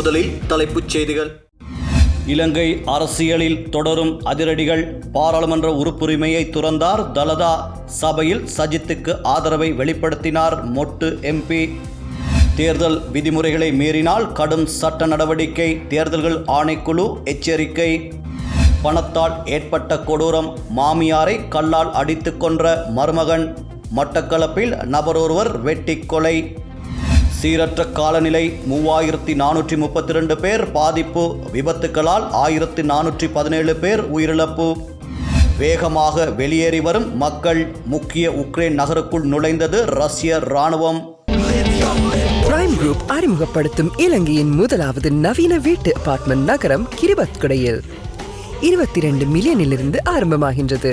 முதலில் தலைப்புச் செய்திகள். இலங்கை அரசியலில் தொடரும் அதிரடிகள் பாராளுமன்ற உறுப்புரிமையை துறந்தார் தலதா சபையில் சஜித்துக்கு ஆதரவை வெளிப்படுத்தினார் மொட்டு எம்பி. தேர்தல் விதிமுறைகளை மீறினால் கடும் சட்ட நடவடிக்கை தேர்தல்கள் ஆணைக்குழு எச்சரிக்கை. பணத்தால் ஏற்பட்ட கொடூரம் மாமியாரை கல்லால் அடித்துக் கொன்ற மருமகன். மட்டக்களப்பில் நபரொருவர் வெட்டி கொலை. சீரற்ற காலநிலை மூவாயிரத்தி நானூற்றி முப்பத்தி ரெண்டு பேர் பாதிப்பு விபத்துக்களால் ஆயிரத்தி நானூற்றி பதினேழு பேர் உயிரிழப்பு. வேகமாக வெளியேறி வரும் மக்கள் முக்கிய உக்ரைன் நகருக்குள் நுழைந்தது ரஷ்ய இராணுவம். பிரைம் குரூப் அறிமுகப்படுத்தும் இலங்கையின் முதலாவது நவீன வீட்டு அபார்ட்மெண்ட் நகரம் கிரிபத்குடையில். இருபத்தி ரெண்டு மில்லியனிலிருந்து ஆரம்பமாகின்றது.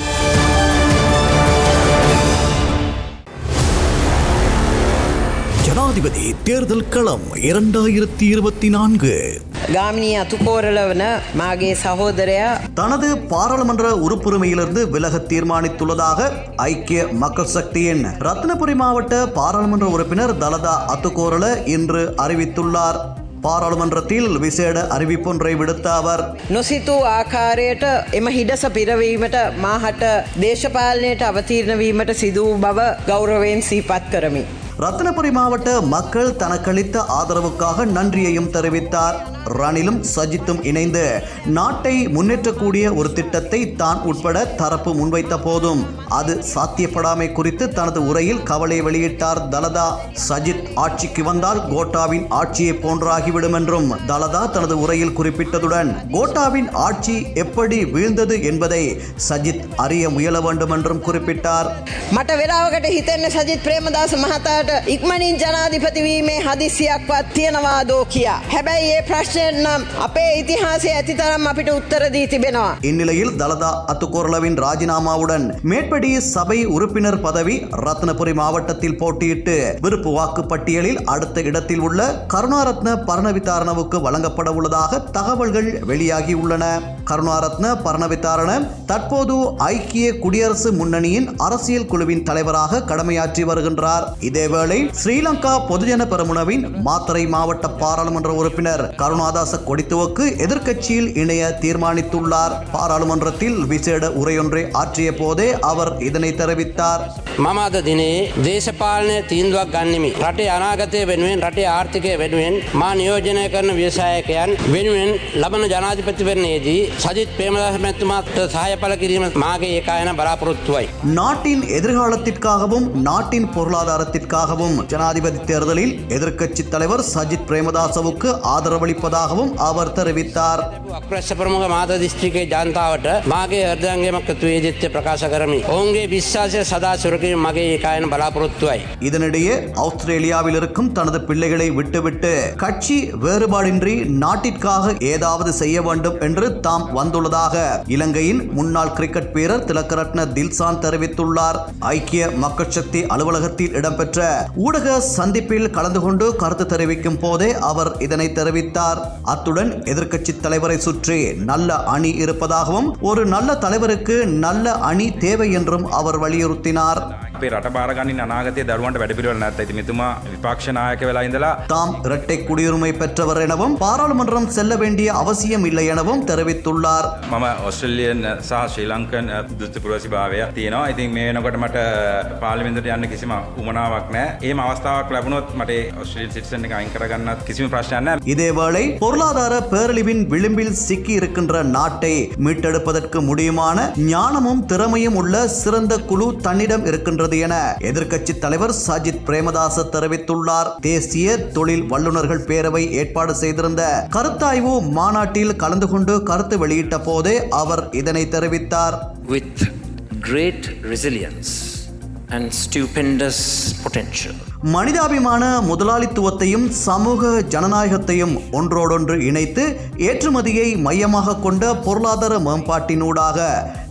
ஜனாதிபதி தேர்தல் களம் இரண்டாயிரத்தி இருபத்தி நான்கு ගාමිණී අතුකෝරල වන මාගේ සහෝදරයා தனது பாராளுமன்ற உறுப்புரிமையிலிருந்து விலக தீர்மானித்துள்ளதாக ஐக்கிய மக்கள் சக்தியின் ரத்னபுரி மாவட்ட பாராளுமன்ற உறுப்பினர் தலதா அத்துக்கோரல இன்று அறிவித்துள்ளார் பாராளுமன்றத்தில் விசேட அறிவிப்பொன்றை விடுத்த அவர் නොසිතූ ආකාරයට එම හිඩස පිරවීමට මාහට දේශපාලනයට අවතීර්ණ වීමට සිදූ බව ගෞරවයෙන් සීපත් කරමි. ரத்னபுரி மாவட்ட மக்கள் தனக்களித்த ஆதரவுக்காக நன்றியையும் தெரிவித்தார். ரணிலும் சஜித்தும் இணைந்து நாட்டை முன்னேற்றக்கூடிய ஒரு திட்டத்தை தான் உட்பட தரப்பு முன்வைத்த போதும் அது சாத்தியப்படாமை குறித்து தனது உரையில் கவலை வெளியிட்டார் தலதா. சஜித் ஆட்சிக்கு வந்தால் கோட்டாவின் ஆட்சியை போன்றாகிவிடும் என்றும் தலதா தனது உரையில் குறிப்பிட்டதுடன் கோட்டாவின் ஆட்சி எப்படி வீழ்ந்தது என்பதை சஜித் அறிய முயல வேண்டும் என்றும் குறிப்பிட்டார். மற்ற விழாவகட்ட சஜித் பிரேமதாஸ் மகத்தா මහතාට ඉක්මනින් ජනාධිපතිවීමේ හදිසියක්වත් තියෙනවාදෝ කියා. හැබැයි ඒ ප්‍රශ්නයෙන් නම් අපේ ඉතිහාසය ඇතිතරම් අපිට උත්තර දී තිබෙනවා. இந்நிலையில் தலதா அத்துக்கோரளவின் ராஜினாமாவுடன் மேற்படி சபை உறுப்பினர் பதவி ரத்னபுரி மாவட்டத்தில் போட்டியிட்டு விருப்பு வாக்கு பட்டியலில் அடுத்த இடத்தில் உள்ள கருணாரத்ன பரணவிதாரணவுக்கு வழங்கப்பட உள்ளதாக தகவல்கள் வெளியாகியுள்ளன கருணாரத்ன பரணவிதாரண தற்போது ஐக்கிய குடியரசு முன்னணியின் அரசியல் குழுவின் தலைவராக கடமையாற்றி வருகின்றார் இதேவேளை ஸ்ரீலங்கா பொதுஜன பெரமுனவின் மாத்தறை மாவட்ட பாராளுமன்ற உறுப்பினர் கருணாதாச கொடித்துவக்கு எதிர்க்கட்சியில் இணைய தீர்மானித்துள்ளார் பாராளுமன்றத்தில் விசேட உரையொன்றை ஆற்றிய போதே அவர் இதனை தெரிவித்தார் මම අද දිනේ දේශපාලනය තීන්දුවක් ගන්නෙමි. රටේ අනාගතය වෙනුවෙන් රටේ ආර්ථිකය වෙනුවෙන් මා නියෝජනය කරන ව්‍යවසායකයන් වෙනුවෙන් ලබන ජනාධිපතිවරණයේදී සජිත් ප්‍රේමදාස මැතිතුමාට සහාය පළ කිරීම මාගේ ඒකායන බලාපොරොත්තුවයි. நாட்டின் எதிர்காலத்திற்காகவும் நாட்டின் வருவதாகவும் ஜனாதிபதி தேர்தலில் எதிர்க்கட்சி தலைவர் சஜித் பிரேமதாசவுக்கு ஆதரவளிப்பதாகவும் அவர் தெரிவித்தார். ಕಾಂಗ್ರೆಸ್ ಪ್ರಮುಖ ಮಾತದಿಷ್ಟಿ ಜಾನ್ತಾ ವಟ ಮಾಗೆ ಅರ್ಧಾಂಗೆ காயன் பலாபுரத்துவாய். இதனிடையே ஆஸ்திரேலியாவில் இருக்கும் தனது பிள்ளைகளை விட்டுவிட்டு கட்சி வேறுபாடின்றி நாட்டிற்காக ஏதாவது செய்ய வேண்டும் என்று தாம் வந்துள்ளதாக இலங்கையின் முன்னாள் கிரிக்கெட் வீரர் திலக்கரட்ன தில்சான் தெரிவித்துள்ளார். ஐக்கிய மக்கள் சக்தி அலுவலகத்தில் இடம்பெற்ற ஊடக சந்திப்பில் கலந்து கொண்டு கருத்து தெரிவிக்கும் போதே அவர் இதனை தெரிவித்தார். அத்துடன் எதிர்க்கட்சி தலைவரை சுற்றி நல்ல அணி இருப்பதாகவும் ஒரு நல்ல தலைவருக்கு நல்ல அணி தேவை என்றும் அவர் வலியுறுத்தினார். අපේ රට බාරගන්න අනාගතය දරුවන්ට වැඩපිළිවෙල නැත්ත ඇති මෙතුමා විපක්ෂනායක වෙලා ඉඳලා தாம் இரட்டை குடியுரிமை பெற்றவர் எனவும் பாராளுமன்றம் செல்ல வேண்டிய அவசியம் இல்லை எனவும் தெரிவித்துள்ளார் මම ඔස්ට්‍රලියන් සහ ශ්‍රී ලංකන් දුෘත්ති පුරසි භාවයක් තියෙනවා ඉතින් මේ වෙනකොට මට පාලිමින්දට යන්න කිසිම උමනාවක් නෑ ඒ අවස්ථාවක් ලැබුණොත් මට ඔස්ට්‍රලියන් සිටිසන් එක අයින් කරගන්නත් කිසිම ප්‍රශ්නයක් නෑ இதேவேளை பொருளாதார பேரழிவின் விளிம்பில் சிக்கி இருக்கின்ற நாட்டை மீட்டெடுப்பதற்கு முடியுமான ஞானமும் திறமையும் உள்ள சிறந்த குழு தன்னிடம் இருக்கின்றது என எதிர்க்கட்சி தலைவர் சஜித் பிரேமதாச தெரிவித்துள்ளார் தேசிய தொழில் வல்லுநர்கள் பேரவை ஏற்பாடு செய்திருந்த கருத்தாய்வு மாநாட்டில் கலந்து கொண்டு கருத்து வெளியிட்ட போதே அவர் இதனை தெரிவித்தார் with great resilience and stupendous potential. மனிதாபிமான முதலாளித்துவத்தையும் சமூக ஜனநாயகத்தையும் ஒன்றோடொன்று இணைத்து ஏற்றுமதியை மையமாக கொண்ட பொருளாதார மேம்பாட்டினூடாக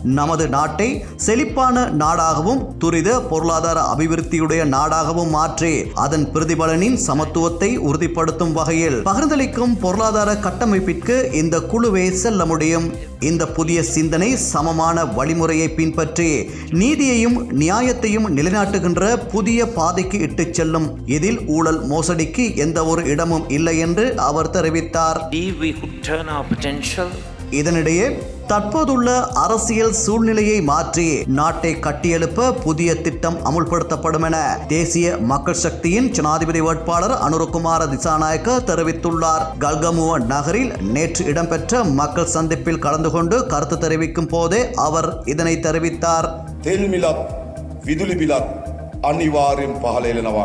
நமது நாட்டை செழிப்பான நாடாகவும் துரித பொருளாதார அபிவிருத்தியுடைய நாடாகவும் மாற்றி அதன் பிரதிபலனின் சமத்துவத்தை உறுதிப்படுத்தும் வகையில் பகிர்ந்தளிக்கும் பொருளாதார கட்டமைப்பிற்கு இந்த குழுவே செல்ல முடியும். இந்த புதிய சிந்தனை சமமான வழிமுறையை பின்பற்றி நீதியையும் நியாயத்தையும் நிலைநாட்டுகின்ற புதிய பாதைக்கு இட்டுச் செல்லும். இதில் ஊழல் மோசடிக்கு எந்த ஒரு இடமும் இல்லை என்று அவர் தெரிவித்தார். இதனிடையே தற்போதுள்ள அரசியல் சூழ்நிலையை மாற்றி நாட்டை கட்டியெழுப்ப புதிய திட்டம் அமுல்படுத்தப்படும் என தேசிய மக்கள் சக்தியின் ஜனாதிபதி வேட்பாளர் அனுரகுமார திசாநாயக்க தெரிவித்துள்ளார். கல்கமுவ நகரில் நேற்று இடம்பெற்ற மக்கள் சந்திப்பில் கலந்து கொண்டு கருத்து தெரிவிக்கும் போதே அவர் இதனை தெரிவித்தார். තෙල් මිලත් විදුලි බිලත් අනිවාර්යෙන් පහළ එලනවා.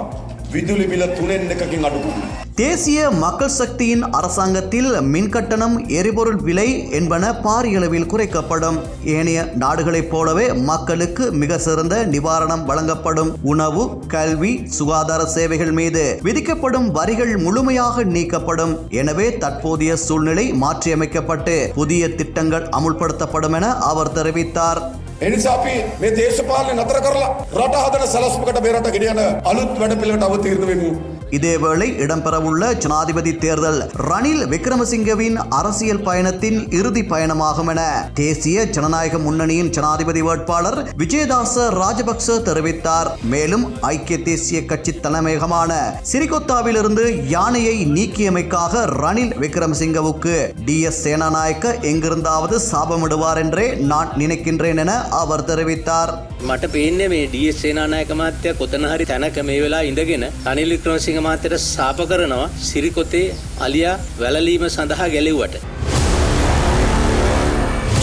විදුලි බිල තුනෙන් එකකින් අඩු කරනවා. தேசிய மக்கள் சக்தியின் அரசாங்கத்தில் மின்கட்டணம் எரிபொருள் விலை என்பன பாரியளவில் குறைக்கப்படும் ஏனைய நாடுகளைப் போலவே மக்களுக்கு மிக சிறந்த நிவாரணம் வழங்கப்படும் உணவு கல்வி சுகாதார சேவைகள் மீது விதிக்கப்படும் வரிகள் முழுமையாக நீக்கப்படும் எனவே தற்போதைய சூழ்நிலை மாற்றியமைக்கப்பட்டு புதிய திட்டங்கள் அமுல்படுத்தப்படும் என அவர் தெரிவித்தார் එනිසා අපි මේ දේශපාලනය නතර කරලා රට හදන සැලස්මකට මේ රට ගෙනියන අලුත් වැඩපිළිවෙලට අවතීර්ණ වෙමු. இதேவேளை இடம்பெறவுள்ள ஜனாதிபதி தேர்தல் ரணில் விக்ரமசிங்கவின் அரசியல் பயணத்தின் இறுதி பயணமாகும் என தேசிய ஜனநாயக முன்னணியின் ஜனாதிபதி வேட்பாளர் விஜயதாச ராஜபக்ச தெரிவித்தார். மேலும் ஐக்கிய தேசிய கட்சி தலைமையகமான சிறிகொத்தாவிலிருந்து யானையை நீக்கியமைக்காக ரணில் விக்ரமசிங்கவுக்கு டி எஸ் சேனாநாயக்க எங்கிருந்தாவது சாபமிடுவார் என்றே நான் நினைக்கின்றேன் என அவர் தெரிவித்தார். මට පේන්නේ මේ ඩියස් සේනානායක මාත්‍ය කොතන හරි තැනක මේ වෙලා ඉඳගෙන රනිල් වික්‍රමසිංහ මාත්‍යයට සාප කරනවා සිරිකොතේ අලියා වැළලීම සඳහා ගැලෙව්වට.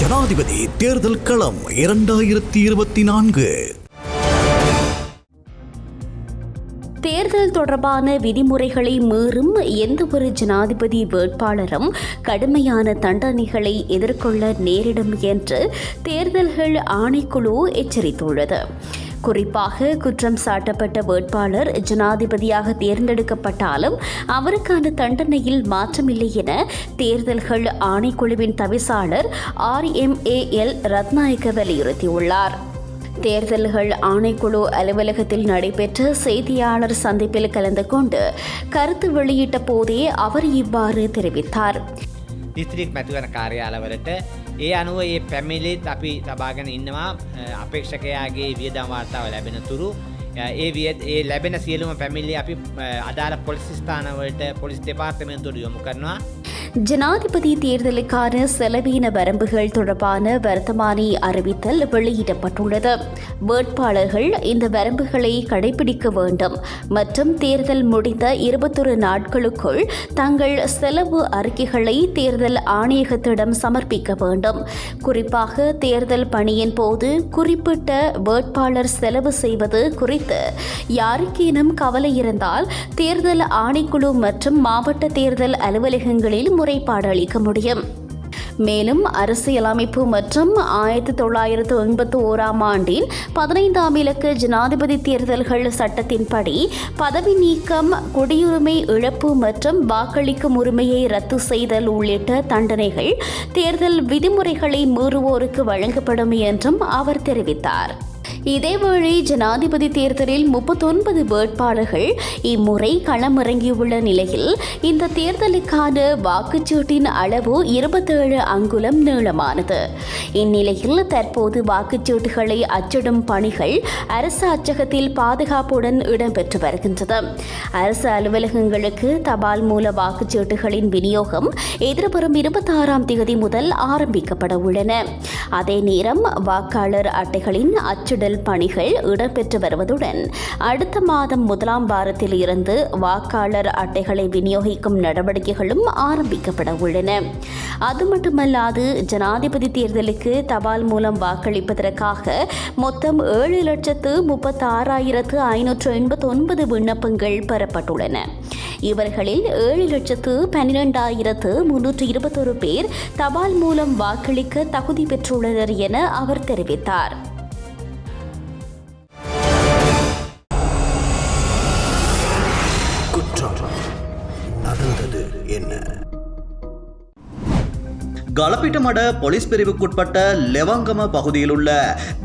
ஜனாதிபதி தேர்தல் களம் இரண்டாயிரத்தி இருபத்தி நான்கு தேர்தல் தொடர்பான விதிமுறைகளை மீறும் எந்தவொரு ஜனாதிபதி வேட்பாளரும் கடுமையான தண்டனைகளை எதிர்கொள்ள நேரிடும் என்று தேர்தல்கள் ஆணைக்குழு எச்சரித்துள்ளது. குறிப்பாக குற்றம் சாட்டப்பட்ட வேட்பாளர் ஜனாதிபதியாக தேர்ந்தெடுக்கப்பட்டாலும் அவருக்கான தண்டனையில் மாற்றமில்லை என தேர்தல்கள் ஆணைக்குழுவின் தவிசாளர் R M A L Ratnayake வலியுறுத்தியுள்ளார். தேர்தல்கள் ஆணைக்குழு அலுவலகத்தில் நடைபெற்ற செய்தியாளர் சந்திப்பில் கலந்து கொண்டு கருத்து வெளியிட்ட போதே அவர் இவ்வாறு தெரிவித்தார் දිස්ත්‍රික් මැතිවන කාර්යාලවලට ඒ අනුව ඒ පැමිලිත් අපි තබාගෙන ඉන්නවා අ, අපේක්ෂකයාගේ වියදම් වාර්තාව ලැබෙන තුරු අ, ඒ වියද ඒ ලැබෙන සියලුම පැමිල්ලි අපි අ, අදාළ පොලිසිස්ථානවලට පොලිස් දෙපාර්තමෙන්තුට යොමු කරනවා ஜனாதிபதி தேர்தலுக்கான செலவீன வரம்புகள் தொடர்பான வர்த்தமானி அறிவித்தல் வெளியிடப்பட்டுள்ளது. வேட்பாளர்கள் இந்த வரம்புகளை கடைபிடிக்க வேண்டும். மற்றும் தேர்தல் முடிந்த இருபத்தொரு நாட்களுக்குள் தங்கள் செலவு அறிக்கைகளை தேர்தல் ஆணையகத்திடம் சமர்ப்பிக்க வேண்டும். குறிப்பாக தேர்தல் பணியின் போது குறிப்பிட்ட வேட்பாளர் செலவு செய்வது குறித்து யாருக்கேனும் கவலை இருந்தால் தேர்தல் ஆணைக்குழு மற்றும் மாவட்ட தேர்தல் அலுவலகங்களில் முறைப்பாடு அளிக்க முடியும். மேலும் அரசியலமைப்பு மற்றும் ஆயிரத்தி தொள்ளாயிரத்து எண்பத்தி ஓராம் ஆண்டின் பதினைந்தாம் இலக்கு ஜனாதிபதி தேர்தல்கள் சட்டத்தின்படி பதவி நீக்கம் குடியுரிமை இழப்பு மற்றும் வாக்களிக்கும் உரிமையை ரத்து செய்தல் உள்ளிட்ட தண்டனைகள் தேர்தல் விதிமுறைகளை மீறுவோருக்கு வழங்கப்படும் என்றும் அவர் தெரிவித்தார். இதேவேளை ஜனாதிபதி தேர்தலில் முப்பத்தொன்பது வேட்பாளர்கள் இம்முறை களமிறங்கியுள்ள நிலையில் இந்த தேர்தலுக்கான வாக்குச்சீட்டின் அளவு இருபத்தேழு அங்குலம் நீளமானது. இந்நிலையில் தற்போது வாக்குச்சீட்டுகளை அச்சிடும் பணிகள் அரசு அச்சகத்தில் பாதுகாப்புடன் இடம்பெற்று வருகின்றது. அரசு அலுவலகங்களுக்கு தபால் மூல வாக்குச்சீட்டுகளின் விநியோகம் எதிர்வரும் இருபத்தாறாம் தேதி முதல் ஆரம்பிக்கப்பட உள்ளன. அதே நேரம் வாக்காளர் அட்டைகளின் அச்சிடல் பணிகள் இடம்பெற்று வருவதுடன் அடுத்த மாதம் முதலாம் வாரத்தில் இருந்து வாக்காளர் அட்டைகளை விநியோகிக்கும் நடவடிக்கைகளும் ஆரம்பிக்கப்பட உள்ளன. அது மட்டுமல்லாது ஜனாதிபதி தேர்தலுக்கு தபால் மூலம் வாக்களிப்பதற்காக மொத்தம் ஏழு லட்சத்து முப்பத்தாறாயிரத்து ஐநூற்று எண்பத்தி ஒன்பது விண்ணப்பங்கள் பெறப்பட்டுள்ளன. இவர்களில் ஏழு லட்சத்து பன்னிரெண்டாயிரத்து முன்னூற்று இருபத்தொரு பேர் தபால் மூலம் வாக்களிக்க தகுதி பெற்றுள்ளனர் என அவர் தெரிவித்தார். கலப்பிட்டமட போலீஸ் பிரிவுக்குட்பட்ட லெவாங்கம பகுதியில் உள்ள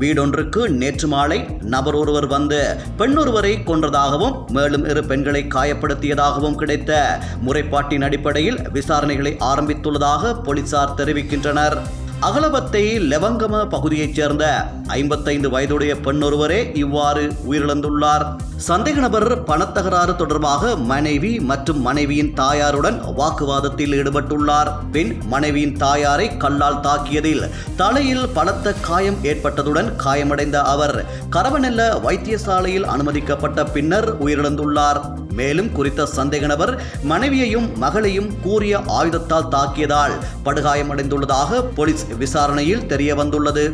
வீடொன்றுக்கு நேற்று மாலை நபர் ஒருவர் வந்து பெண்ணொருவரை கொன்றதாகவும் மேலும் இரு பெண்களை காயப்படுத்தியதாகவும் கிடைத்த முறைப்பாட்டின் அடிப்படையில் விசாரணைகளை ஆரம்பித்துள்ளதாக போலீசார் தெரிவிக்கின்றனர். அகலபத்தை லெவங்கம பகுதியைச் சேர்ந்த ஐம்பத்தைந்து வயதுடைய பெண்ணொருவரே இவ்வாறு உயிரிழந்துள்ளார். சந்தேக நபர் பணத்தகராறு தொடர்பாக மனைவி மற்றும் மனைவியின் தாயாருடன் வாக்குவாதத்தில் ஈடுபட்டுள்ளார். பின் மனைவியின் தாயாரை கல்லால் தாக்கியதில் தலையில் பலத்த காயம் ஏற்பட்டதுடன் காயமடைந்த அவர் கரவநெல்ல வைத்தியசாலையில் அனுமதிக்கப்பட்ட பின்னர் உயிரிழந்துள்ளார். மேலும் குறித்த சந்தேக நபர் மனைவியையும் மகளையும் கூறிய ஆயுதத்தால் தாக்கியதால் படுகாயமடைந்துள்ளதாக போலீஸ் விசாரணையில் தெரிய வந்துள்ளது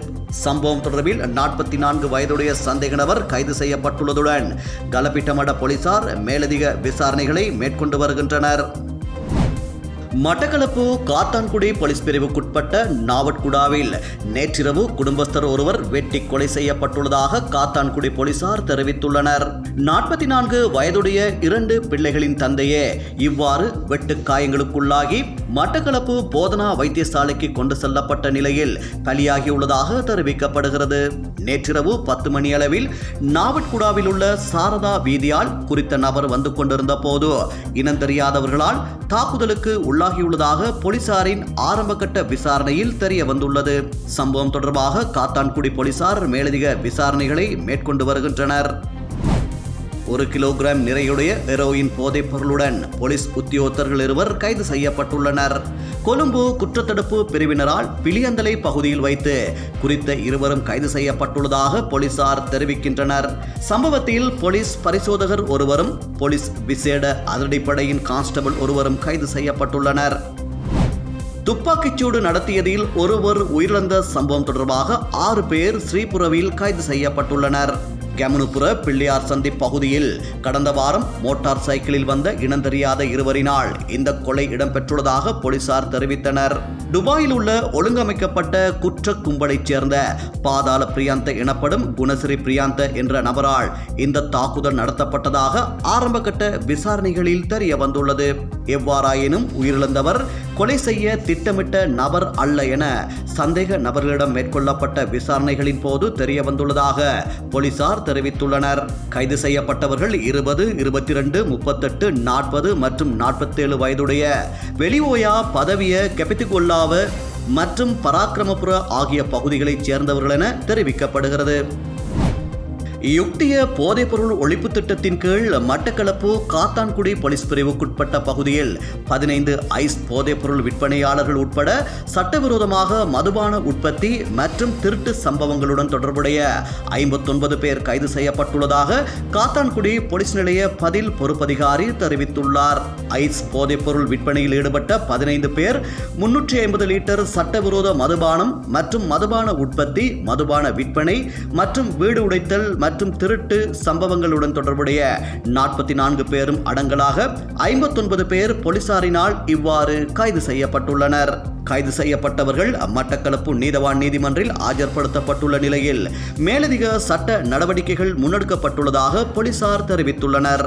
சம்பவம் தொடர்பில் நாற்பத்தி நான்கு வயதுடைய சந்தேக நபர் கைது செய்யப்பட்டுள்ளதுடன் கலப்பிட்டமட போலீசார் மேலதிக விசாரணைகளை மேற்கொண்டு வருகின்றனர். மட்டக்களப்பு காத்தான்குடி போலீஸ் பிரிவுக்குட்பட்ட நாவட்குடாவில் நேற்றிரவு குடும்பஸ்தர் ஒருவர் வெட்டி கொலை செய்யப்பட்டுள்ளதாக காத்தான்குடி போலீசார் தெரிவித்துள்ளனர். நாற்பத்தி நான்கு வயதுடைய இரண்டு பிள்ளைகளின் தந்தையே இவ்வாறு வெட்டு காயங்களுக்குள்ளாகி மட்டக்களப்பு போதனா வைத்தியசாலைக்கு கொண்டு செல்லப்பட்ட நிலையில் பலியாகியுள்ளதாக தெரிவிக்கப்படுகிறது. நேற்றிரவு பத்து மணி அளவில் நாவட்குடாவில் உள்ள சாரதா வீதியால் குறித்த நபர் வந்து கொண்டிருந்த போது இனம் தெரியாதவர்களால் தாக்குதலுக்கு உள்ளாகியுள்ளதாக போலீசாரின் ஆரம்பகட்ட விசாரணையில் தெரிய வந்துள்ளது சம்பவம் தொடர்பாக காத்தான்குடி போலீசார் மேலதிக விசாரணைகளை மேற்கொண்டு வருகின்றனர். ஒரு கிலோகிராம் நிறையுடைய ஹெரோயின் போதைப் பொருளுடன் போலீஸ் உத்தியோகத்தர்கள் இருவர் கைது செய்யப்பட்டுள்ளனர். கொழும்பு குற்றத்தடுப்பு பிரிவினரால் பிளியந்தலை பகுதியில் வைத்து குறித்த இருவரும் கைது செய்யப்பட்டுள்ளதாக போலீசார் தெரிவிக்கின்றனர். சம்பவத்தில் போலீஸ் பரிசோதகர் ஒருவரும் போலீஸ் விசேட அதிரடிப்படையின் கான்ஸ்டபிள் ஒருவரும் கைது செய்யப்பட்டுள்ளனர். துப்பாக்கிச்சூடு நடத்தியதில் ஒருவர் உயிரிழந்த சம்பவம் தொடர்பாக ஆறு பேர் ஸ்ரீபுரவில் கைது செய்யப்பட்டுள்ளனர். கெமனுபுர பிள்ளையார் சந்தி பகுதியில் கடந்த வாரம் மோட்டார் சைக்கிளில் வந்த இனந்தெரியாத இருவரினால் இந்த கொலை இடம்பெற்றுள்ளதாக போலீசார் தெரிவித்தனர். துபாயில் உள்ள ஒழுங்கமைக்கப்பட்ட குற்ற கும்பலைச் சேர்ந்த பாதாள பிரியாந்த எனப்படும் குணசிறி பிரியாந்த என்ற நபரால் இந்த தாக்குதல் நடத்தப்பட்டதாக ஆரம்பகட்ட விசாரணைகளில் தெரிய வந்துள்ளது எவ்வாறாயினும் உயிரிழந்தவர் கொலை செய்ய திட்டமிட்ட நபர் அல்ல என சந்தேக நபர்களிடம் மேற்கொள்ளப்பட்ட விசாரணைகளின் போது தெரிய வந்துள்ளதாக போலீசார் தெரிவித்துள்ளனர். கைது செய்யப்பட்டவர்கள் இருபது இருபத்தி ரெண்டு முப்பத்தெட்டு நாற்பது மற்றும் நாற்பத்தேழு வயதுடைய வெளிஓயா பதவிய கெபித்திகொல்லாவ மற்றும் பராக்கிரமபுர ஆகிய பகுதிகளைச் சேர்ந்தவர்கள் என தெரிவிக்கப்படுகிறது. யுக்திய போதைப்பொருள் ஒழிப்பு திட்டத்தின் கீழ் மட்டக்களப்பு காத்தான்குடி போலீஸ் பிரிவுக்குட்பட்ட பகுதியில் பதினைந்து ஐஸ் போதைப்பொருள் விற்பனையாளர்கள் உட்பட சட்டவிரோதமாக மதுபான உற்பத்தி மற்றும் திருட்டு சம்பவங்களுடன் தொடர்புடைய ஐம்பத்தொன்பது பேர் கைது செய்யப்பட்டுள்ளதாக காத்தான்குடி போலீஸ் நிலைய பதில் பொறுப்பதிகாரி தெரிவித்துள்ளார். ஐஸ் போதைப்பொருள் விற்பனையில் ஈடுபட்ட பதினைந்து பேர் முன்னூற்றி ஐம்பது லிட்டர் சட்டவிரோத மதுபானம் மற்றும் மதுபான உற்பத்தி மதுபான விற்பனை மற்றும் வீடு உடைத்தல் மற்றும் திருட்டு சம்பவங்களுடன் தொடர்புடைய நாற்பத்தி நான்கு பேரும் அடங்கலாக ஐம்பத்தொன்பது பேர் போலீசாரினால் இவ்வாறு கைது செய்யப்பட்டுள்ளனர். கைது செய்யப்பட்டவர்கள் மட்டக்களப்பு நீதவான் நீதிமன்றில் ஆஜர்படுத்தப்பட்டுள்ள நிலையில் மேலதிக சட்ட நடவடிக்கைகள் முன்னெடுக்கப்பட்டுள்ளதாக போலீசார் தெரிவித்துள்ளனர்.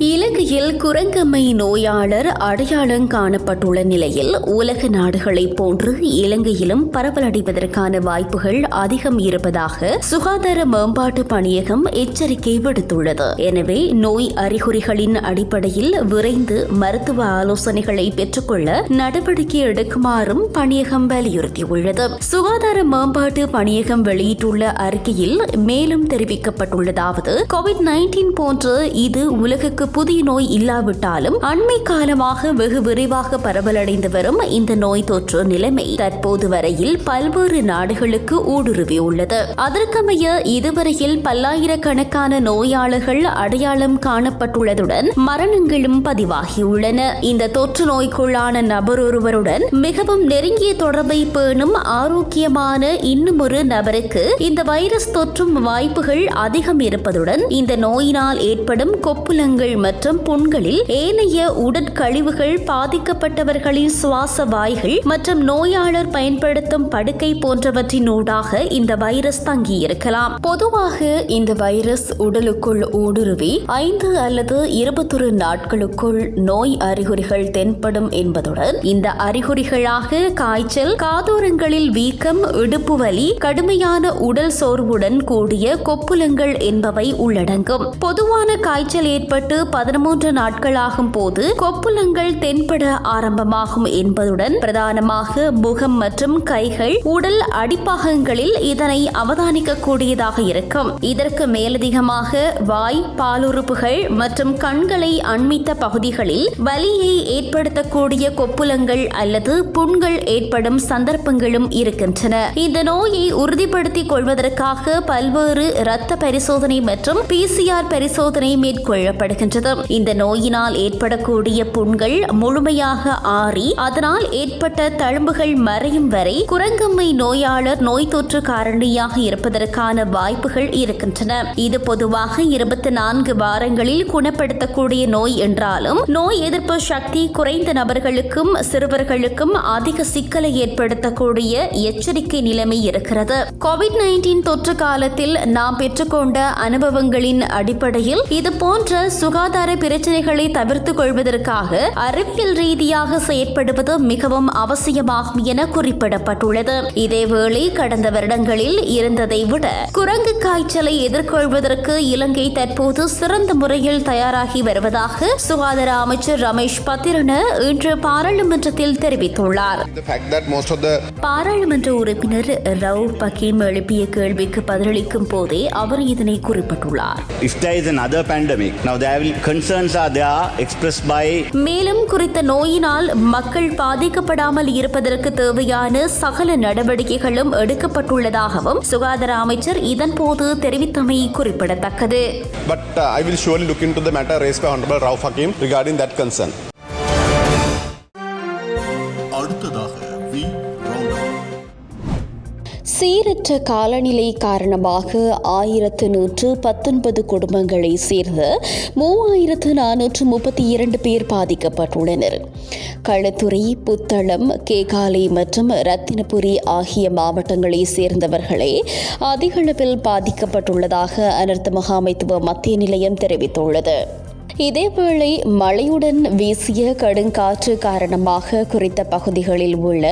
இலங்கையில் குரங்கம்மை நோயாளர் அடையாளம் காணப்பட்டுள்ள நிலையில் உலக நாடுகளைப் போன்று இலங்கையிலும் பரவலடைவதற்கான வாய்ப்புகள் அதிகம் இருப்பதாக சுகாதார மேம்பாட்டு பணியகம் எச்சரிக்கை விடுத்துள்ளது. எனவே நோய் அறிகுறிகளின் அடிப்படையில் விரைந்து மருத்துவ ஆலோசனைகளை பெற்றுக்கொள்ள நடவடிக்கை எடுக்குமாறும் பணியகம் வலியுறுத்தியுள்ளது. சுகாதார மேம்பாட்டு பணியகம் வெளியிட்டுள்ள அறிக்கையில் மேலும் தெரிவிக்கப்பட்டுள்ளதாவது கோவிட் நைன்டீன் போன்ற இது உலகுக்கு புதிய நோய் இல்லாவிட்டாலும் அண்மை காலமாக வெகு விரைவாக பரவலடைந்து வரும் இந்த நோய் தொற்று நிலைமை தற்போது வரையில் பல்வேறு நாடுகளுக்கு ஊடுருவியுள்ளது அதற்கமைய இதுவரையில் பல்லாயிரக்கணக்கான நோயாளர்கள் அடையாளம் காணப்பட்டுள்ளதுடன் மரணங்களும் பதிவாகியுள்ளன. இந்த தொற்று நோய்க்குள்ளான நபர் ஒருவருடன் மிகவும் நெருங்கிய தொடர்பை பேணும் ஆரோக்கியமான இன்னும் ஒரு நபருக்கு இந்த வைரஸ் தொற்றும் வாய்ப்புகள் அதிகம் இருப்பதுடன் இந்த நோயினால் ஏற்படும் கொப்புளங்கள் மற்றும் புண்களில் ஏனைய உடற்கழிவுகள் பாதிக்கப்பட்டவர்களின் சுவாச வாய்கள் மற்றும் நோயாளர் பயன்படுத்தும் படுக்கை போன்றவற்றினூடாக இந்த வைரஸ் தங்கியிருக்கலாம். பொதுவாக இந்த வைரஸ் உடலுக்குள் ஊடுருவி ஐந்து அல்லது இருபத்தொரு நாட்களுக்குள் நோய் அறிகுறிகள் தென்படும் என்பதுடன் இந்த அறிகுறிகளாக காய்ச்சல் காதோரங்களில் வீக்கம் இடுப்பு வலி கடுமையான உடல் சோர்வுடன் கூடிய கொப்புளங்கள் என்பவை உள்ளடங்கும். பொதுவான காய்ச்சல் ஏற்பட்டு பதிமூன்று நாட்களாகும் போது கொப்புளங்கள் தென்பட ஆரம்பமாகும் என்பதுடன் பிரதானமாக முகம் மற்றும் கைகள் உடல் அடிப்பாகங்களில் இதனை அவதானிக்க கூடியதாக இருக்கும். இதற்கு மேலதிகமாக வாய் பாலுறுப்புகள் மற்றும் கண்களை அண்மித்த பகுதிகளில் வலியை ஏற்படுத்தக்கூடிய கொப்புளங்கள் அல்லது புண்கள் ஏற்படும் சந்தர்ப்பங்களும் இருக்கின்றன. இந்த நோயை உறுதிப்படுத்திக் கொள்வதற்காக பல்வேறு இரத்த பரிசோதனை மற்றும் பிசிஆர் பரிசோதனை மேற்கொள்ளப்படுகின்றது இந்த நோயினால் ஏற்படக்கூடிய புண்கள் முழுமையாக ஆறி அதனால் ஏற்பட்ட தழும்புகள் மறையும் வரை குரங்கம்மை நோயாளர் நோய் தொற்று காரணியாக இருப்பதற்கான வாய்ப்புகள் இருக்கின்றன. இது பொதுவாக இருபத்தி நான்கு வாரங்களில் குணப்படுத்தக்கூடிய நோய் என்றாலும் நோய் எதிர்ப்பு சக்தி குறைந்த நபர்களுக்கும் சிறுவர்களுக்கும் அதிக சிக்கலை ஏற்படுத்தக்கூடிய எச்சரிக்கை நிலைமை இருக்கிறது. கோவிட் நைன்டீன் தொற்று காலத்தில் நாம் பெற்றுக்கொண்ட அனுபவங்களின் அடிப்படையில் இது போன்ற சுகாதார பிரச்சனைகளை தவிர்த்துக் கொள்வதற்காக அறிவியல் ரீதியாக செயற்படுவது மிகவும் அவசியமாகும் என குறிப்பிடப்பட்டுள்ளது. இதேவேளை கடந்த வருடங்களில் இருந்ததை விட குரங்கு காய்ச்சலை எதிர்கொள்வதற்கு இலங்கை தற்போது சிறந்த முறையில் தயாராகி வருவதாக சுகாதார அமைச்சர் ரமேஷ் பத்திரன இன்று பாராளுமன்றத்தில் தெரிவித்துள்ளார். பாராளுமன்ற உறுப்பினர் ரவ் பக்கீம் எழுப்பிய கேள்விக்கு பதிலளிக்கும் போதே அவர் இதனை குறிப்பிட்டுள்ளார். If there is another pandemic, now there will concerns are there expressed by மேலும் குறித்த நோயினால் மக்கள் பாதிக்கப்படாமல் இருப்பதற்கு தேவையான சகல நடவடிக்கைகளும் எடுக்கப்பட்டுள்ளதாகவும் சுகாதார அமைச்சர் இதன்போது தெரிவித்தமை குறிப்பிடத்தக்கது But uh, I will surely look into the matter raised by Honorable Rauf Hakim regarding that concern. சீரற்ற காலநிலை காரணமாக ஆயிரத்து நூற்று பத்தொன்பது குடும்பங்களை சேர்ந்த மூவாயிரத்து நானூற்று முப்பத்தி இரண்டு பேர் பாதிக்கப்பட்டுள்ளனர். களத்துறை புத்தளம் கேகாலை மற்றும் ரத்தினபுரி ஆகிய மாவட்டங்களை சேர்ந்தவர்களே அதிகளவில் பாதிக்கப்பட்டுள்ளதாக அனர்த்த முகாமைத்துவ மத்திய நிலையம் தெரிவித்துள்ளது. இதேவேளை மழையுடன் வீசிய கடுங்காற்று காரணமாக குறித்த பகுதிகளில் உள்ள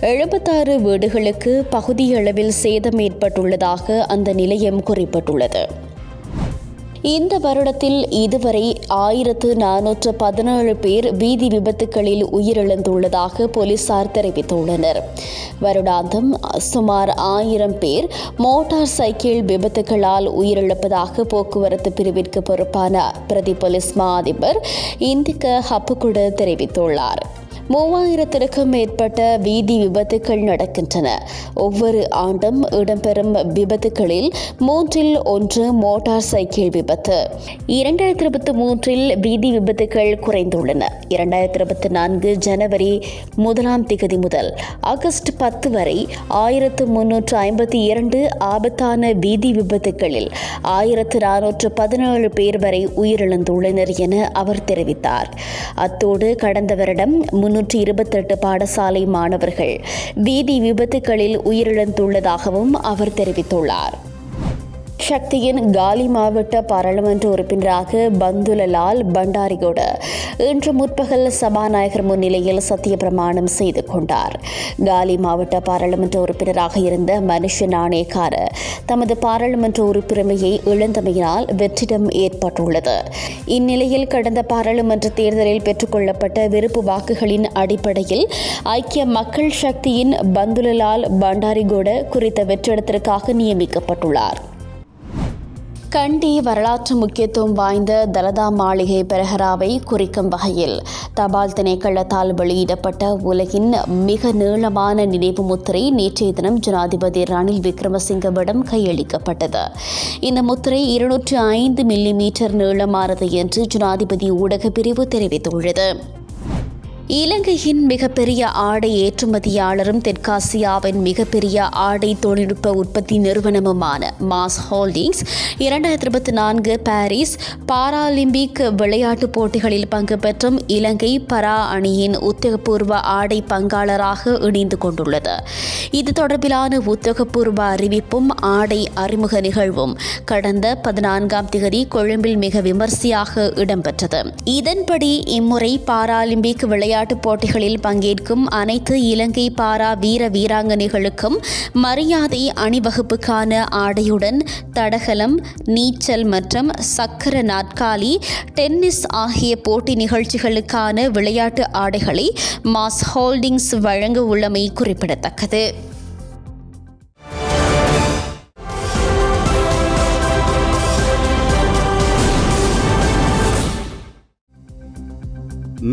எழுபத்தாறு வீடுகளுக்கு பகுதியளவில் சேதம் ஏற்பட்டுள்ளதாக அந்த நிலையம் குறிப்பிட்டுள்ளது. இந்த வருடத்தில் இதுவரை ஆயிரத்து நானூற்று பதினேழு பேர் வீதி விபத்துகளில் உயிரிழந்துள்ளதாக போலீசார் தெரிவித்துள்ளனர். வருடாந்தம் சுமார் ஆயிரம் பேர் மோட்டார் சைக்கிள் விபத்துகளால் உயிரிழப்பதாக போக்குவரத்து பிரிவிற்கு பொறுப்பான பிரதி போலீஸ் மா அதிபர் இந்திக்க ஹப்புகுட தெரிவித்துள்ளார். மூவாயிரத்திற்கும் மேற்பட்ட வீதி விபத்துகள் நடக்கின்றன. ஒவ்வொரு ஆண்டும் இடம்பெறும் விபத்துகளில் மூன்றில் ஒன்று மோட்டார் சைக்கிள் விபத்து. இரண்டாயிரத்தி இருபத்தி மூன்றில் வீதி விபத்துகள் குறைந்துள்ளன. இரண்டாயிரத்தி இருபத்தி நான்கு ஜனவரி முதலாம் திகதி முதல் ஆகஸ்ட் பத்து வரை ஆயிரத்து முன்னூற்று ஐம்பத்தி இரண்டு ஆபத்தான வீதி விபத்துகளில் ஆயிரத்து நானூற்று பதினேழு பேர் வரை உயிரிழந்துள்ளனர் என அவர் தெரிவித்தார். அத்தோடு கடந்த வருடம் முன்னூற்றி இருபத்தெட்டு பாடசாலை மாணவர்கள் வீதி விபத்துகளில் உயிரிழந்துள்ளதாகவும் அவர் தெரிவித்துள்ளார். சக்தியின் காலி மாவட்ட பாராளுமன்ற உறுப்பினராக பந்துலலால் பண்டாரிகோட இன்று முற்பகல் சபாநாயகர் முன்னிலையில் சத்திய பிரமாணம் செய்து கொண்டார். காலி மாவட்ட பாராளுமன்ற உறுப்பினராக இருந்த மனுஷ நாணயக்கார தமது பாராளுமன்ற உறுப்புரிமையை இழந்தமையினால் வெற்றிடம் ஏற்பட்டுள்ளது. இந்நிலையில் கடந்த பாராளுமன்ற தேர்தலில் பெற்றுக்கொள்ளப்பட்ட விருப்பு வாக்குகளின் அடிப்படையில் ஐக்கிய மக்கள் சக்தியின் பந்துலலால் பண்டாரிகோட குறித்த வெற்றிடத்திற்காக நியமிக்கப்பட்டுள்ளார். கண்டி வரலாற்று முக்கியத்துவம் வாய்ந்த தலதா மாளிகை பெரஹராவை குறிக்கும் வகையில் தபால் திணைக்களத்தால் வெளியிடப்பட்ட உலகின் மிக நீளமான நினைவு முத்திரை நேற்றைய தினம் ஜனாதிபதி ரணில் விக்ரமசிங்கவிடம் கையளிக்கப்பட்டது. இந்த முத்திரை இருநூற்றி ஐந்து மில்லி மீட்டர் நீளமானது என்று ஜனாதிபதி ஊடக பிரிவு தெரிவித்துள்ளது. இலங்கையின் மிகப்பெரிய ஆடை ஏற்றுமதியாளரும் தெற்காசியாவின் மிகப்பெரிய ஆடை தொழில்நுட்ப உற்பத்தி நிறுவனமுமான மாஸ் ஹோல்டிங்ஸ் இரண்டாயிரத்தி இருபத்தி நான்கு பாரிஸ் பாராலிம்பிக் விளையாட்டுப் போட்டிகளில் பங்கு பெற்றும் இலங்கை பரா அணியின் உத்தியோகபூர்வ ஆடை பங்காளராக இணைந்து கொண்டுள்ளது. இது தொடர்பிலான உத்தியோகபூர்வ அறிவிப்பும் ஆடை அறிமுக நிகழ்வும் கடந்த பதினான்காம் திகதி கொழும்பில் மிக விமர்சையாக இடம்பெற்றது. இதன்படி இம்முறை பாராலிம்பிக் விளையாட்டு விளையாட்டுப் போட்டிகளில் பங்கேற்கும் அனைத்து இலங்கை பாரா வீர வீராங்கனைகளுக்கும் மரியாதை அணிவகுப்புக்கான ஆடையுடன் தடகளம் நீச்சல் மற்றும் சக்கர நாற்காலி டென்னிஸ் ஆகிய போட்டி நிகழ்ச்சிகளுக்கான விளையாட்டு ஆடைகளை மாஸ் ஹோல்டிங்ஸ் வழங்க உள்ளமை குறிப்பிடத்தக்கது.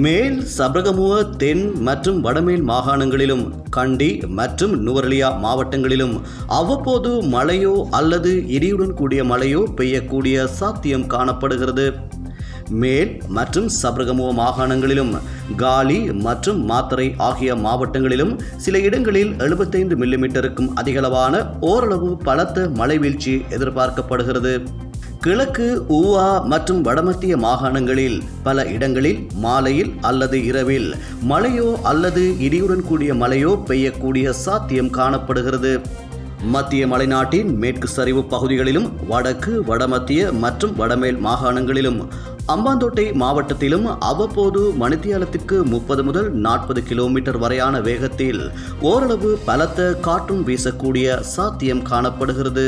மேல் சபரகமுவ தென் மற்றும் வடமேல் மாகாணங்களிலும் கண்டி மற்றும் நுவரலியா மாவட்டங்களிலும் அவ்வப்போது மழையோ அல்லது இடியுடன் கூடிய மழையோ பெய்யக்கூடிய சாத்தியம் காணப்படுகிறது. மேல் மற்றும் சபரகமுவ மாகாணங்களிலும் காலி மற்றும் மாத்தரை ஆகிய மாவட்டங்களிலும் சில இடங்களில் எழுபத்தைந்து மில்லிமீட்டருக்கும் அதிகளவான ஓரளவு பலத்த மழை வீழ்ச்சி எதிர்பார்க்கப்படுகிறது. கிழக்கு ஊவா மற்றும் வடமத்திய மாகாணங்களில் பல இடங்களில் மாலையில் அல்லது இரவில் மழையோ அல்லது இடியுடன் கூடிய மழையோ பெய்யக்கூடிய சாத்தியம் காணப்படுகிறது. மத்திய மலைநாட்டின் மேற்கு சரிவு பகுதிகளிலும் வடக்கு வடமத்திய மற்றும் வடமேல் மாகாணங்களிலும் அம்பாந்தோட்டை மாவட்டத்திலும் அவ்வப்போது மணித்தியாலத்திற்கு முப்பது முதல் நாற்பது கிலோமீட்டர் வரையான வேகத்தில் ஓரளவு பலத்த காற்றும் வீசக்கூடிய சாத்தியம் காணப்படுகிறது.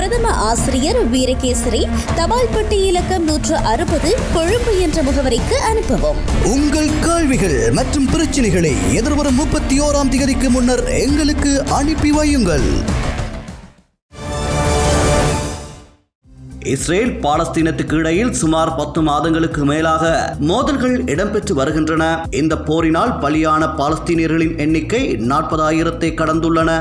பிரதம ஆசிரியர் வீரகேசரி தபால் பெட்டி இலக்கம் நூற்று அறுபது கொழும்பு என்ற முகவரிக்கு அனுப்பவும். உங்கள் கேள்விகள் மற்றும் பிரச்சனைகளை எதிர்வரும் முப்பத்தி ஓராம் தேதிக்கு முன்னர் எங்களுக்கு அனுப்பி வையுங்கள். இஸ்ரேல் பாலஸ்தீனத்துக்கு இடையில் சுமார் பத்து மாதங்களுக்கு மேலாக மோதல்கள் இடம்பெற்று வருகின்றன. இந்த போரினால் பலியான பாலஸ்தீனியர்களின் எண்ணிக்கை நாற்பதாயிரத்தை கடந்துள்ளன.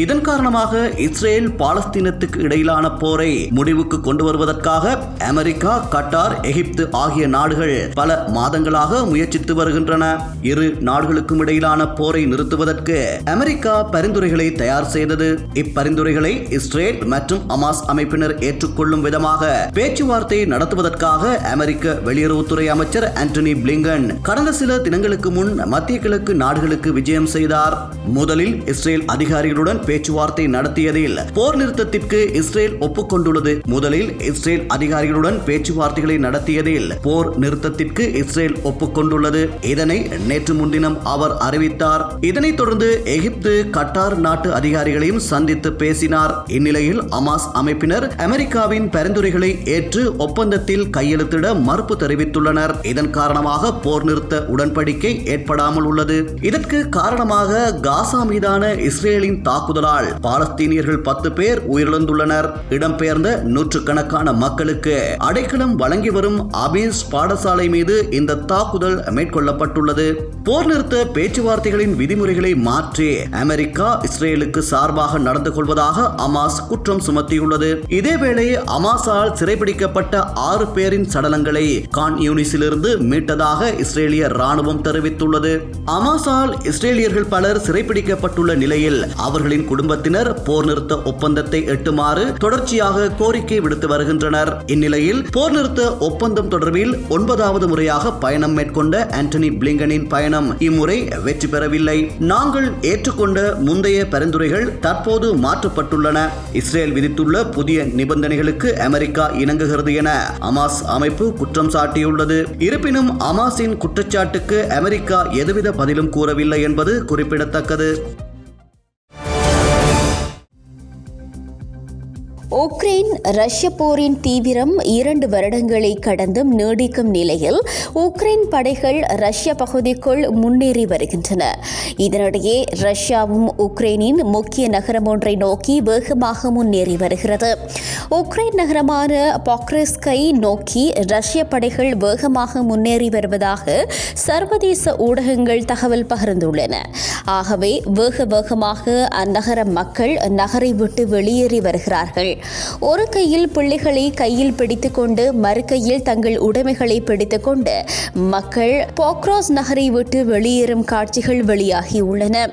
இதன் காரணமாக இஸ்ரேல் பாலஸ்தீனத்துக்கு இடையிலான போரை முடிவுக்கு கொண்டு வருவதற்காக அமெரிக்கா கட்டார் எகிப்து ஆகிய நாடுகள் பல மாதங்களாக முயற்சித்து வருகின்றன. இரு நாடுகளுக்கும் இடையிலான போரை நிறுத்துவதற்கு அமெரிக்கா பரிந்துரைகளை தயார் செய்தது. இப்பரிந்துரைகளை இஸ்ரேல் மற்றும் அமாஸ் அமைப்பினர் ஏற்றுக்கொள்ளும் விதமாக பேச்சுவார்த்தை நடத்துவதற்காக அமெரிக்க வெளியுறவுத்துறை அமைச்சர் ஆண்டனி பிளிங்கன் கடந்த சில தினங்களுக்கு முன் மத்திய கிழக்கு நாடுகளுக்கு விஜயம் செய்தார். முதலில் இஸ்ரேல் அதிகாரிகளுடன் பேச்சுவார்த்தை நடத்தியதில் போர் நிறுத்தத்திற்கு இஸ்ரேல் ஒப்புக்கொண்டுள்ளது. முதலில் இஸ்ரேல் அதிகாரிகளுடன் பேச்சுவார்த்தைகளை நடத்தியதில் போர் நிறுத்தத்திற்கு இஸ்ரேல் ஒப்புக்கொண்டுள்ளது. இதனை நேற்று முன்தினம் அவர் அறிவித்தார். இதனைத் தொடர்ந்து எகிப்து கட்டார் நாட்டு அதிகாரிகளையும் சந்தித்து பேசினார். இந்நிலையில் அமாஸ் அமைப்பினர் அமெரிக்காவின் பரிந்துரைகளை ஏற்று ஒப்பந்தத்தில் கையெழுத்திட மறுப்பு தெரிவித்துள்ளனர். இதன் காரணமாக போர் நிறுத்த உடன்படிக்கை ஏற்படாமல் உள்ளது. இதற்கு காரணமாக காசா மீதான இஸ்ரேலின் தாக்குதல் மோதலால் பாலஸ்தீனியர்கள் பத்து பேர் உயிரிழந்துள்ளனர். இடம்பெயர்ந்த நூற்றுக்கணக்கான மக்களுக்கு அடைக்கலம் வழங்கி வரும் அபீஸ் பாடசாலை மீது இந்த தாக்குதல் மேற்கொள்ளப்பட்டுள்ளது. போர் நிறுத்த பேச்சுவார்த்தைகளின் விதிமுறைகளை மாற்றி அமெரிக்கா இஸ்ரேலுக்கு சார்பாக நடந்து கொள்வதாக அமாஸ் குற்றம் சுமத்தியுள்ளது. இதேவேளை அமாஸால் சிறைபிடிக்கப்பட்ட ஆறு பேரின் சடலங்களை கான் யூனிஸிலிருந்து மீட்டதாக இஸ்ரேலிய ராணுவம் தெரிவித்துள்ளது. அமாஸால் இஸ்ரேலியர்கள் பலர் சிறைப்பிடிக்கப்பட்டுள்ள நிலையில் அவர்களின் குடும்பத்தினர் போர் நிறுத்த ஒப்பந்தத்தை எட்டுமாறு தொடர்ச்சியாக கோரிக்கை விடுத்து வருகின்றனர். இந்நிலையில் போர் நிறுத்த ஒப்பந்தம் தொடர்பில் ஒன்பதாவது முறையாக பயணம் மேற்கொண்ட ஆண்டனி பிளிங்கனின் பயணம் இம்முறை வெற்றி பெறவில்லை. நாங்கள் ஏற்றுக்கொண்ட முந்தைய பரிந்துரைகள் தற்போது மாற்றப்பட்டுள்ளன. இஸ்ரேல் விதித்துள்ள புதிய நிபந்தனைகளுக்கு அமெரிக்கா இணங்குகிறது என அமாஸ் அமைப்பு குற்றம் சாட்டியுள்ளது. இருப்பினும் அமாஸின் குற்றச்சாட்டுக்கு அமெரிக்கா எதுவித பதிலும் கூறவில்லை என்பது குறிப்பிடத்தக்கது. உக்ரைன் ரஷ்ய போரின் தீவிரம் இரண்டு வருடங்களை கடந்தும் நீடிக்கும் நிலையில் உக்ரைன் படைகள் ரஷ்ய பகுதிக்குள் முன்னேறி வருகின்றன. இதனிடையே ரஷ்யாவும் உக்ரைனின் முக்கிய நகரம் ஒன்றை நோக்கி வேகமாக முன்னேறி வருகிறது. உக்ரைன் நகரமான பாக்ரஸ்கை நோக்கி ரஷ்ய படைகள் வேகமாக முன்னேறி வருவதாக சர்வதேச ஊடகங்கள் தகவல் பகிர்ந்துள்ளன. ஆகவே வேக வேகமாக அந்நகர மக்கள் நகரை விட்டு வெளியேறி வருகிறார்கள். ஒரு கையில் பிள்ளைகளை கையில் பிடித்துக்கொண்டு மறுக்கையில் தங்கள் உடைமைகளை பிடித்துக்கொண்டு மக்கள் போக்ராஸ் நகரை விட்டு வெளியேறும் காட்சிகள் வெளியாகி உள்ளன.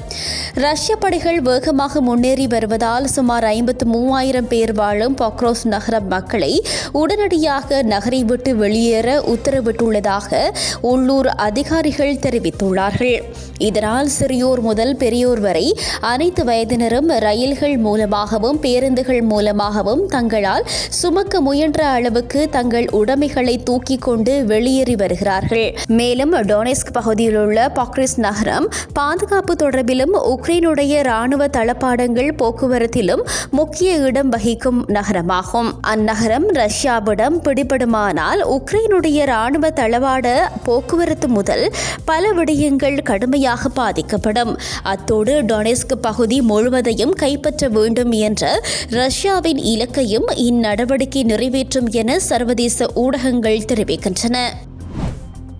ரஷ்ய படைகள் வேகமாக முன்னேறி வருவதால் சுமார் ஐம்பத்து மூவாயிரம் பேர் வாழும் பாக்ரோஸ் நகர மக்களை உடனடியாக நகரை விட்டு வெளியேற உத்தரவிட்டுள்ளதாக உள்ளூர் அதிகாரிகள் தெரிவித்துள்ளார்கள். இதனால் சிறியோர் முதல் பெரியோர் வரை அனைத்து வயதினரும் ரயில்கள் மூலமாகவும் பேருந்துகள் மூலமாகவும் தங்களால் சுமக்க முயன்ற அளவுக்கு தங்கள் உடைமைகளை தூக்கிக் கொண்டு வெளியேறி வருகிறார்கள். மேலும் டொனெஸ்க் பகுதியில் உள்ள பாக்ரிஸ் நகரம் பாதுகாப்பு தொடர்பிலும் உக்ரைனுடைய ராணுவ தளபாடங்கள் போக்குவரத்திலும் முக்கிய இடம் வகிக்கும் நகரமாகும். அந்நகரம் ரஷ்யாவிடம் பிடிபடுமானால் உக்ரைனுடைய ராணுவ தளவாட போக்குவரத்து முதல் பல விடயங்கள் கடுமையாக பாதிக்கப்படும். அத்தோடு டொனெஸ்க் பகுதி முழுவதையும் கைப்பற்ற வேண்டும் என்ற ரஷ்யாவின் இலக்கையும் இந்நடவடிக்கை நிறைவேற்றும் என சர்வதேச ஊடகங்கள் தெரிவிக்கின்றன.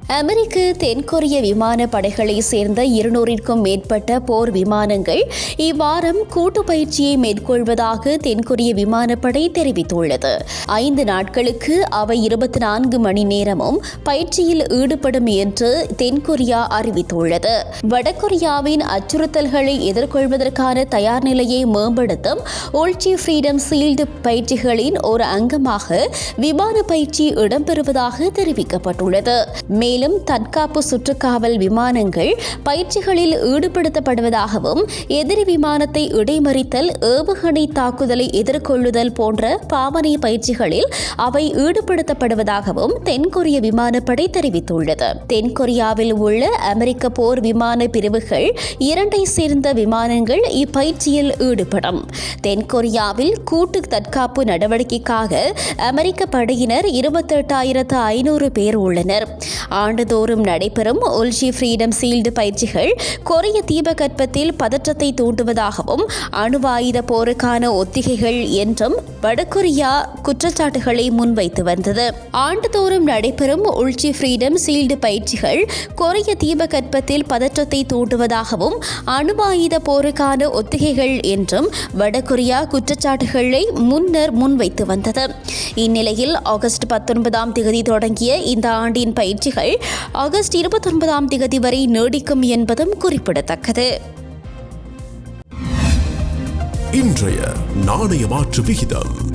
அமெரிக்க தென்கொரிய விமான படைகளை சேர்ந்த இருநூறிற்கும் மேற்பட்ட போர் விமானங்கள் இவ்வாரம் கூட்டு பயிற்சியை மேற்கொள்வதாக தென்கொரிய விமானப்படை தெரிவித்துள்ளது. ஐந்து நாட்களுக்கு அவை இருபத்தி நான்கு மணி நேரமும் பயிற்சியில் ஈடுபடும் என்று தென்கொரியா அறிவித்துள்ளது. வடகொரியாவின் அச்சுறுத்தல்களை எதிர்கொள்வதற்கான தயார் நிலையை மேம்படுத்தும் ஓல்ச்சி ஃப்ரீடம் சீல்டு பயிற்சிகளின் ஒரு அங்கமாக விமான பயிற்சி இடம்பெறுவதாக தெரிவிக்கப்பட்டுள்ளது. மேலும் தற்காப்பு சுற்றுக்காவல் விமானங்கள் பயிற்சிகளில் ஈடுபடுத்தப்படுவதாகவும் எதிரி விமானத்தை இடைமறித்தல் ஏவுகணை தாக்குதலை எதிர்கொள்ளுதல் போன்ற பாவனை பயிற்சிகளில் அவை ஈடுபடுத்தப்படுவதாகவும் தென்கொரிய விமானப்படை தெரிவித்துள்ளது. தென்கொரியாவில் உள்ள அமெரிக்க போர் விமான பிரிவுகள் இரண்டை சேர்ந்த விமானங்கள் இப்பயிற்சியில் ஈடுபடும். தென்கொரியாவில் கூட்டு தற்காப்பு நடவடிக்கைக்காக அமெரிக்க படையினர் இருபத்தெட்டாயிரத்து ஐநூறு பேர் உள்ளனர். ஆண்டுதோறும் நடைபெறும் ஒல்ஜி ஃப்ரீடம் சீல்டு பயிற்சிகள் கொரிய தீபகற்பத்தில் பதற்றத்தை தூண்டுவதாகவும் அணு ஆயுத போருக்கான ஒத்திகைகள் என்றும் வடகொரியா குற்றச்சாட்டுகளை முன்வைத்து வந்தது. ஆண்டுதோறும் நடைபெறும் உள்ச்சி ஃப்ரீடம் சீல்டு பயிற்சிகள் கொரிய தீபகற்பத்தில் பதற்றத்தை தூண்டுவதாகவும் அணு ஆயுத போருக்கான ஒத்திகைகள் என்றும் வடகொரியா குற்றச்சாட்டுகளை முன்னர் முன்வைத்து வந்தது. இந்நிலையில் ஆகஸ்ட் பத்தொன்பதாம் தேதி தொடங்கிய இந்த ஆண்டின் பயிற்சிகள் ஆகஸ்ட் இருபத்தொன்பதாம் தேதி வரை நீடிக்கும் என்பதும் குறிப்பிடத்தக்கது. இன்றைய நாணய மாற்று விகிதம்.